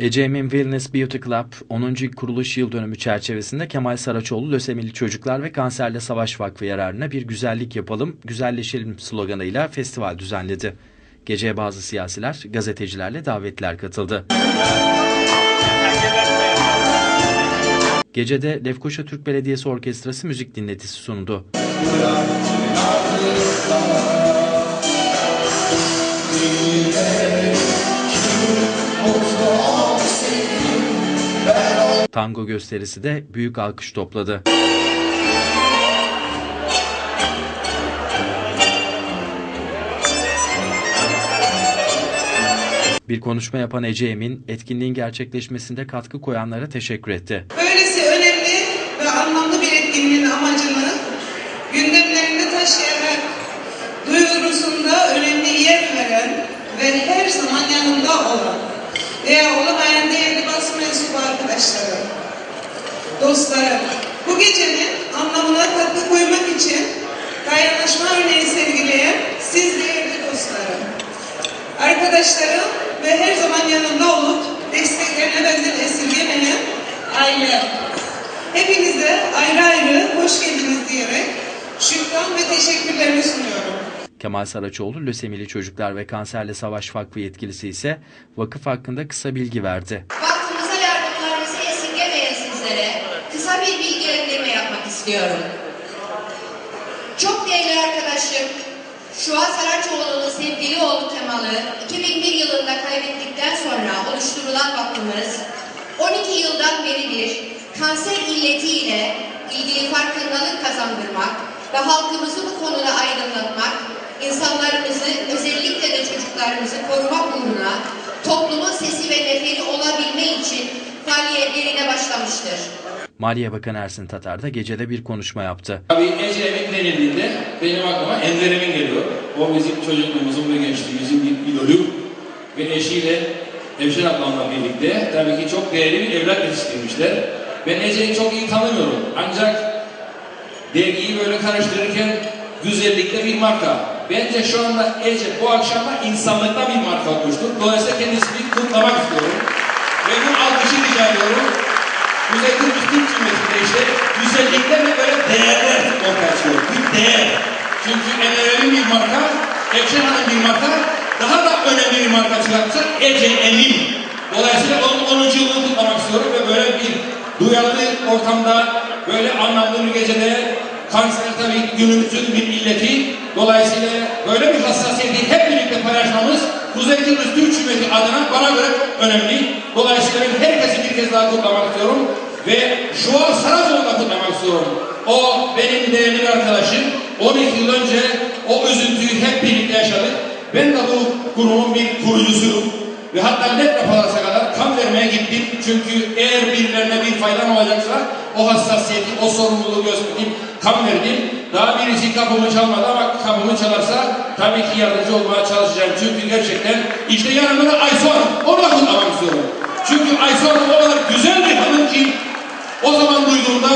Ecemin Wellness Beauty Club 10. kuruluş yıl dönümü çerçevesinde Kemal Saraçoğlu Lösemili Çocuklar ve Kanserle Savaş Vakfı yararına bir güzellik yapalım, güzelleşelim sloganıyla festival düzenledi. Geceye bazı siyasiler, gazetecilerle davetler katıldı. Gecede Lefkoşa Türk Belediyesi Orkestrası müzik dinletisi sundu. Tango gösterisi de büyük alkış topladı. Bir konuşma yapan Ece Emin, etkinliğin gerçekleşmesinde katkı koyanlara teşekkür etti. Böylesi önemli ve anlamlı bir etkinliğin amacını gündemlerinde taşıyarak duyurusunda önemli yer veren ve her zaman yanında olan veya olamayan değerli basın mensubu arkadaşlarım, dostlarım, bu gecenin anlamına katkı koymak için dayanışma örneği sergileyen siz değerli dostlarım, arkadaşlarım ve her zaman yanımda olup desteklerine benden esirgemeyen aile. Hepinize ayrı ayrı hoş geldiniz diyerek şükran ve teşekkürlerimi sunuyorum. Kemal Saraçoğlu, Lösemili Çocuklar ve Kanserle Savaş Vakfı yetkilisi ise vakıf hakkında kısa bilgi verdi. Kısa bir bilgilendirme yapmak istiyorum. Çok değerli arkadaşım, Şuat Saraçoğlu'nun sevgili oğlu Kemal'ı 2001 yılında kaybettikten sonra oluşturulan vakfımız 12 yıldan beridir kanser illetiyle ilgili farkındalık kazandırmak ve halkımızı bu konuda aydınlatmak, insanlarımızı özellikle de çocuklarımızı korumak uğruna toplumun sesi ve neferi olabilme için faaliyetlerine başlamıştır. Maliye Bakanı Ersin Tatar da gecede bir konuşma yaptı. Tabii Ece Emin denildiğinde benim aklıma Enver Emin geliyor. O bizim çocukluğumuzun ve gençliğimizin bir idolü. Ve eşiyle Evşen ablamla birlikte tabii ki çok değerli bir evlat yetiştirmişler. Ben Ece'yi çok iyi tanımıyorum. Ancak dergiyi böyle karıştırırken güzellikte bir marka. Bence şu anda Ece bu akşam da insanlıkta bir marka olmuştur. Dolayısıyla kendisini kutlamak istiyorum. Ve bu alkışı rica ediyorum. Kıbrıs Türk Cumhuriyeti'nde işte güzellikler ve böyle değerler ortaya çıkıyor. Bir değer. Çünkü önemli bir marka, Ekşen Hanım bir marka, daha da önemli bir marka çıkartacak Ece Emin. Dolayısıyla onun 10. yılını kutlamak istiyorum ve böyle bir duyarlı ortamda, böyle anlamlı bir gecede kanser tabii günümüzün bir illeti. Dolayısıyla böyle bir hassasiyeti hep birlikte paylaşmamız Kuzey Kıbrıs Türk Cumhuriyeti adına bana göre önemli. Dolayısıyla ben herkesi bir kez daha kutlamak istiyorum. Ve şu an Saracoğlu'nu da kutlamak istiyorum. O benim değerli arkadaşım. 12 yıl önce o üzüntüyü hep birlikte yaşadık. Ben de bu kurumun bir kurucusuyum. Ve hatta net raporlarsa kadar kan vermeye gittim. Çünkü eğer birilerine bir faydam olacaksa o hassasiyeti, o sorumluluğu gösterdim. Kan verdim. Daha birisi kapımı çalmadı ama kapımı çalarsa tabii ki yardımcı olmaya çalışacağım. Çünkü gerçekten işte yanımda da Aysu Hanım. Onu da kutlamak istiyorum. Çünkü Aysu Hanım o kadar güzel bir hanım ki o zaman duyduğumda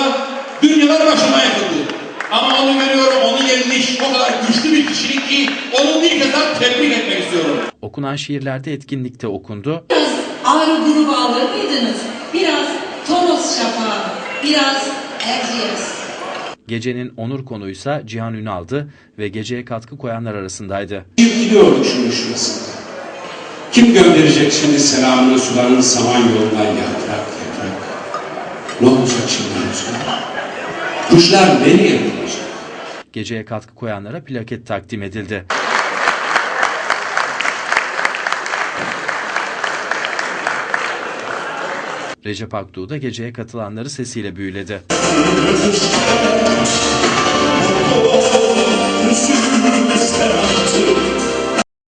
dünyalar başıma yakıldı. Ama onu görüyorum, onu yenmiş, o kadar güçlü bir kişilik ki onu bir kez daha tebrik etmek istiyorum. Okunan şiirlerde etkinlikte okundu. Biraz Ağrı grubu alır mıydınız? Biraz Toros şafağı, biraz Erciyes. Gecenin onur konuysa Cihan Ünal'dı ve geceye katkı koyanlar arasındaydı. Bir gidiyorduk şunun şurasında. Kim gönderecek şimdi selamını suların saman yolundan yaprak yaprak? Ne olacak şimdi rüzgar? Kuşlar nereye gidecek? Geceye katkı koyanlara plaket takdim edildi. Recep Aktuğ da geceye katılanları sesiyle büyüledi.